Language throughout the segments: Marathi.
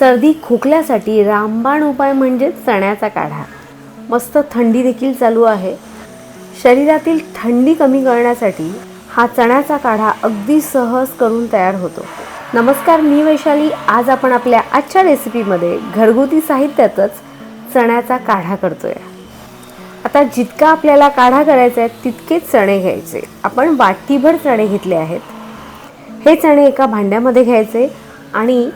सर्दी खोकल्यासाठी रामबाण उपाय म्हणजे चण्याचा काढा. मस्त थंडी देखील चालू आहे. शरीरातील थंडी कमी करण्यासाठी हा चण्याचा काढा अगदी सहज करून तयार होतो. नमस्कार मी वैशाली. आज आपण आपल्या आजच्या रेसिपीमध्ये घरगुती साहित्यातच चण्याचा काढा करतोय. आता जितका आपल्याला काढा करायचा आहे तितकेच चणे घ्यायचे. आपण वाटीभर चणे घेतले आहेत. हे चणे एका भांड्यामध्ये घ्यायचे आणि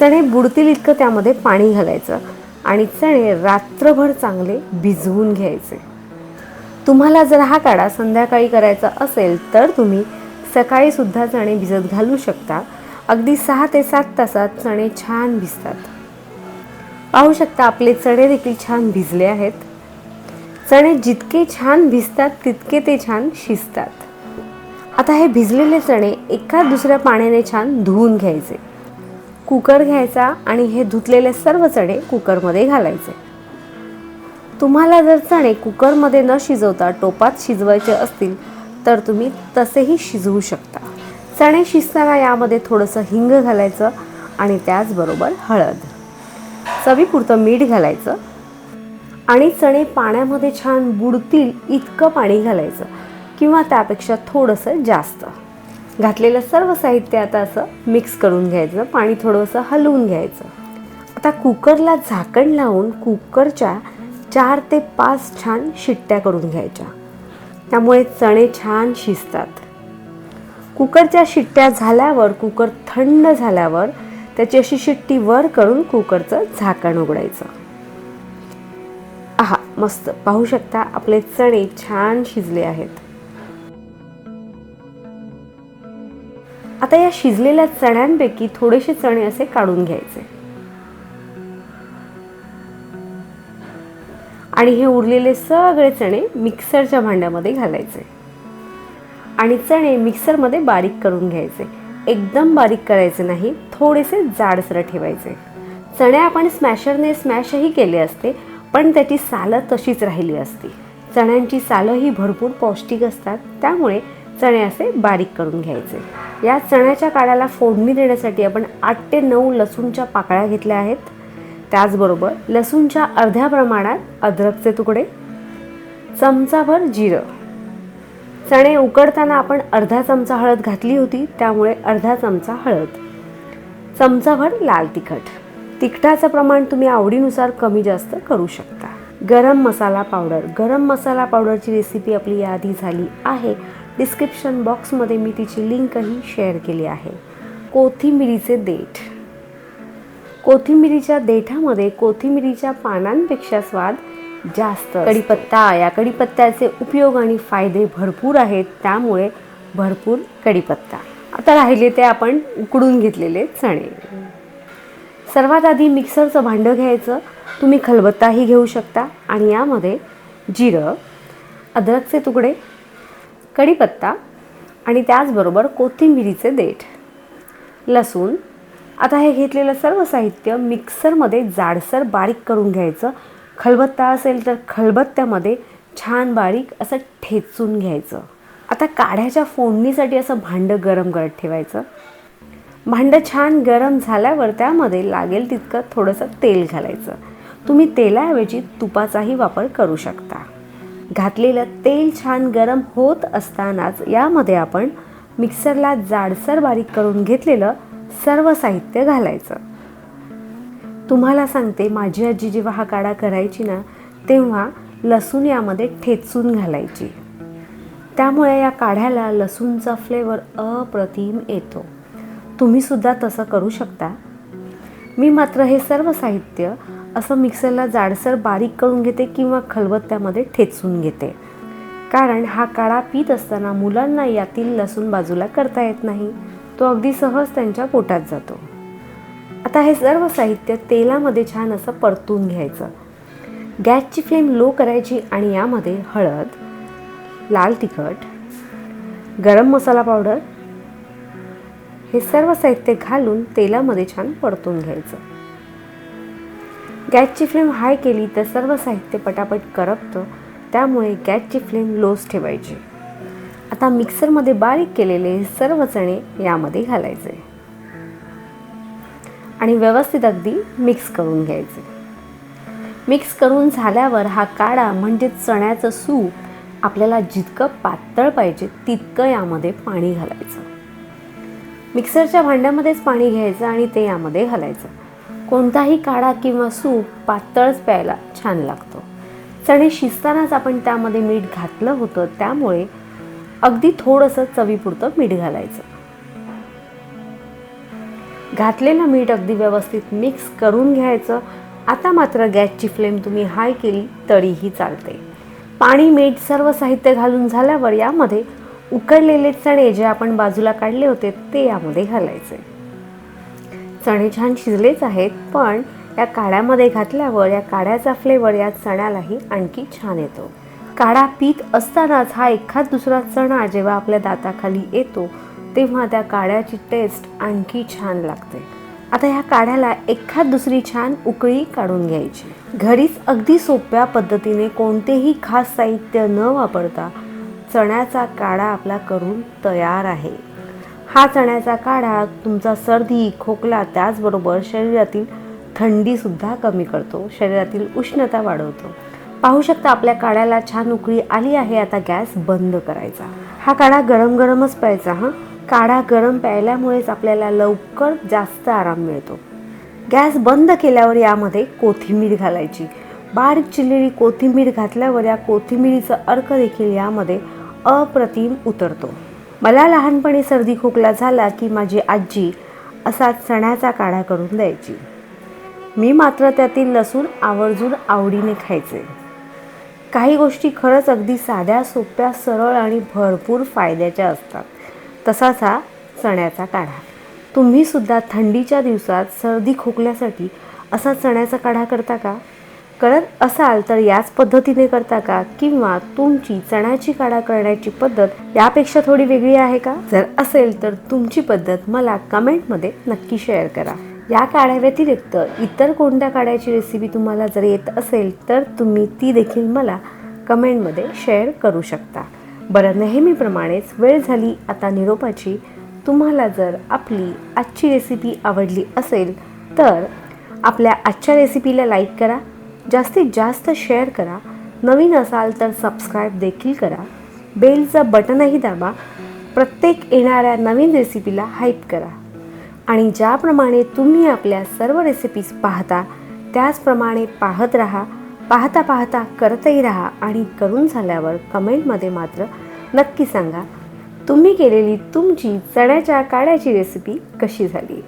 चणे बुडतील इतकं त्यामध्ये पाणी घालायचं. आणि चणे रात्रभर चांगले भिजवून घ्यायचे. तुम्हाला जर हा काढा संध्याकाळी करायचा असेल तर तुम्ही सकाळी सुद्धा चणे भिजत घालू शकता. अगदी सहा ते सात तासात चणे छान भिजतात. पाहू शकता आपले चणे देखील छान भिजले आहेत. चणे जितके छान भिजतात तितके ते छान शिजतात. आता हे भिजलेले चणे एका दुसऱ्या पाण्याने छान धुवून घ्यायचे. कुकर घ्यायचा आणि हे धुतलेले सर्व चणे कुकरमध्ये घालायचे. तुम्हाला जर चणे कुकरमध्ये न शिजवता टोपात शिजवायचे असतील तर तुम्ही तसेही शिजवू शकता. चणे शिजताना यामध्ये थोडंसं हिंग घालायचं आणि त्याचबरोबर हळद. चवीपुरतं मीठ घालायचं आणि चणे पाण्यामध्ये छान बुडतील इतकं पाणी घालायचं किंवा त्यापेक्षा थोडंसं जास्त. घातलेलं सर्व साहित्य आता असं मिक्स करून घ्यायचं पाणी थोडंसं हलवून घ्यायचं. आता कुकरला झाकण लावून कुकरच्या चार ते पाच छान शिट्ट्या करून घ्यायच्या. त्यामुळे चणे छान शिजतात. कुकरच्या शिट्ट्या झाल्यावर कुकर थंड झाल्यावर त्याची अशी शिट्टी वर करून कुकरचं झाकण उघडायचं. आहा मस्त. पाहू शकता आपले चणे छान शिजले आहेत. आता या शिजलेल्या चण्यांपैकी थोडेसे चणे असे काढून घ्यायचे. आणि हे उरलेले सगळे चणे मिक्सरच्या भांड्यामध्ये घालायचे. आणि चणे मिक्सरमध्ये बारीक करून घ्यायचे. एकदम बारीक करायचे नाही थोडेसे जाडसर ठेवायचे. चणे आपण स्मॅशरने स्मॅशही केले असते पण त्याची सालं तशीच राहिली असती. चण्यांची सालं ही भरपूर पौष्टिक असतात त्यामुळे चणे असे बारीक करून घ्यायचे. या चण्याच्या काड्याला फोडणी देण्यासाठी आपण आठ ते नऊ लसूणच्या पाकळ्या घेतल्या आहेत. त्याचबरोबर लसूणच्या अर्ध्या प्रमाणात अद्रकचे तुकडे चमचाभर जिरं. चणे उकडताना आपण अर्धा चमचा हळद घातली होती त्यामुळे अर्धा चमचा हळद. चमचाभर लाल तिखट. तिखटाचं प्रमाण तुम्ही आवडीनुसार कमी जास्त करू शकता. गरम मसाला पावडर. गरम मसाला पावडरची रेसिपी आपली याआधी झाली आहे. डिस्क्रिप्शन बॉक्समध्ये मी तिची लिंकही शेअर केली आहे. कोथिंबिरीचे देठ. कोथिंबिरीच्या देठामध्ये कोथिंबिरीच्या पानांपेक्षा स्वाद जास्त कढीपत्ता या कढीपत्त्याचे उपयोग आणि फायदे भरपूर आहेत त्यामुळे भरपूर कढीपत्ता. आता राहिले ते आपण उकडून घेतलेले चणे. सर्वात आधी मिक्सरचं भांडं घ्यायचं. तुम्ही खलबत्ताही घेऊ शकता. आणि यामध्ये जिरं अद्रकचे तुकडे कढीपत्ता आणि त्याचबरोबर कोथिंबिरीचे देठ. लसूण. आता हे घेतलेलं सर्व साहित्य मिक्सरमध्ये जाडसर बारीक करून घ्यायचं. खलबत्ता असेल तर खलबत्त्यामध्ये छान बारीक असं ठेचून घ्यायचं. आता काढ्याच्या फोडणीसाठी असं भांडं गरम करत ठेवायचं. भांडं छान गरम झाल्यावर त्यामध्ये लागेल तितकं थोडंसं तेल घालायचं. तुम्ही तेलाऐवजी तुपाचाही वापर करू शकता. घातलेलं तेल छान गरम होत असतानाच यामध्ये आपण मिक्सरला जाडसर बारीक करून घेतलेलं सर्व साहित्य घालायचं. तुम्हाला सांगते माझी आजी जेव्हा हा काढा करायची ना तेव्हा लसूण यामध्ये ठेचून घालायची. त्यामुळे या काढ्याला लसूणचा फ्लेवर अप्रतिम येतो. तुम्हीसुद्धा तसं करू शकता. मी मात्र हे सर्व साहित्य असं मिक्सरला जाडसर बारीक करून घेते किंवा खलबत्त्यामध्ये ठेचून घेते. कारण हा काळा पीत असताना मुलांना यातील लसूण बाजूला करता येत नाही. तो अगदी सहज त्यांच्या पोटात जातो. आता हे सर्व साहित्य तेलामध्ये छान असं परतून घ्यायचं. गॅसची फ्लेम लो करायची आणि यामध्ये हळद लाल तिखट गरम मसाला पावडर हे सर्व साहित्य घालून तेलामध्ये छान परतून घ्यायचं. गॅसची फ्लेम हाय केली तर सर्व साहित्य पटापट करपतं त्यामुळे गॅसची फ्लेम लोच ठेवायची. आता मिक्सरमध्ये बारीक केलेले सर्व चणे यामध्ये घालायचे. आणि व्यवस्थित अगदी मिक्स करून घ्यायचे. मिक्स करून झाल्यावर हा काढा म्हणजे चण्याचं सूप आपल्याला जितकं पातळ पाहिजे तितकं यामध्ये पाणी घालायचं. मिक्सरच्या भांड्यामध्येच पाणी घ्यायचं आणि ते यामध्ये घालायचं. कोणताही काढा किंवा सूप पातळच प्यायला छान लागतो. चणे शिजतानाच आपण त्यामध्ये मीठ घातलं होतं त्यामुळे अगदी थोडंसं चवीपुरतं मीठ घालायचं. घातलेलं मीठ अगदी व्यवस्थित मिक्स करून घ्यायचं. आता मात्र गॅसची फ्लेम तुम्ही हाय केली तरीही चालते पाणी मीठ सर्व साहित्य घालून झाल्यावर यामध्ये उकडलेले चणे जे आपण बाजूला काढले होते ते यामध्ये घालायचे चणे छान शिजलेच आहेत पण या काड्यामध्ये घातल्यावर या काड्याचा फ्लेवर या चण्यालाही आणखी छान येतो. काढा पीत असतानाच हा एखाद दुसरा चणा जेव्हा आपल्या दाताखाली येतो तेव्हा त्या काड्याची टेस्ट आणखी छान लागते. आता ह्या काढ्याला एखाद दुसरी छान उकळी काढून घ्यायची. घरीच अगदी सोप्या पद्धतीने कोणतेही खास साहित्य न वापरता चण्याचा काढा आपला करून तयार आहे. हा चण्याचा काढा तुमचा सर्दी खोकला त्याचबरोबर शरीरातील थंडीसुद्धा कमी करतो. शरीरातील उष्णता वाढवतो. पाहू शकता आपल्या काढ्याला छान उकळी आली आहे आता गॅस बंद करायचा. हा काढा गरम गरमच प्यायचा हां? काढा गरम प्यायल्यामुळेच आपल्याला लवकर जास्त आराम मिळतो. गॅस बंद केल्यावर यामध्ये कोथिंबीर घालायची. बारीक चिरलेली कोथिंबीर घातल्यावर या कोथिंबीरीचा अर्क देखील यामध्ये अप्रतिम उतरतो. मला लहानपणी सर्दी खोकला झाला की माझी आजी असा चण्याचा काढा करून द्यायची. मी मात्र त्यातील लसूण आवर्जून आवडीने खायचे. काही गोष्टी खरंच अगदी साध्या सोप्या सरळ आणि भरपूर फायद्याच्या असतात. तसाच हा चण्याचा काढा. तुम्ही सुद्धा थंडीच्या दिवसात सर्दी खोकल्यासाठी असा चण्याचा काढा करता का? करत असाल तर याच पद्धतीने करता का? किंवा तुमची चण्याची काढा करण्याची पद्धत यापेक्षा थोडी वेगळी आहे का? जर असेल तर तुमची पद्धत मला कमेंटमध्ये नक्की शेअर करा. या काढ्याव्यतिरिक्त इतर कोणत्या काढ्याची रेसिपी तुम्हाला जर येत असेल तर तुम्ही ती देखील मला कमेंटमध्ये शेअर करू शकता. बरं नेहमीप्रमाणेच वेळ झाली आता निरोपाची. तुम्हाला जर आपली आजची रेसिपी आवडली असेल तर आपल्या आजच्या रेसिपीला लाईक करा. जास्तीत जास्त शेअर करा. नवीन असाल तर सबस्क्राईब देखील करा. बेलचं बटनही दाबा. प्रत्येक येणाऱ्या नवीन रेसिपीला हाईप करा. आणि ज्याप्रमाणे तुम्ही आपल्या सर्व रेसिपीज पाहता त्याचप्रमाणे पाहत राहा पाहता पाहता करतही राहा आणि करून झाल्यावर कमेंटमध्ये मात्र नक्की सांगा तुम्ही केलेली तुमची चण्याच्या काड्याची रेसिपी कशी झाली?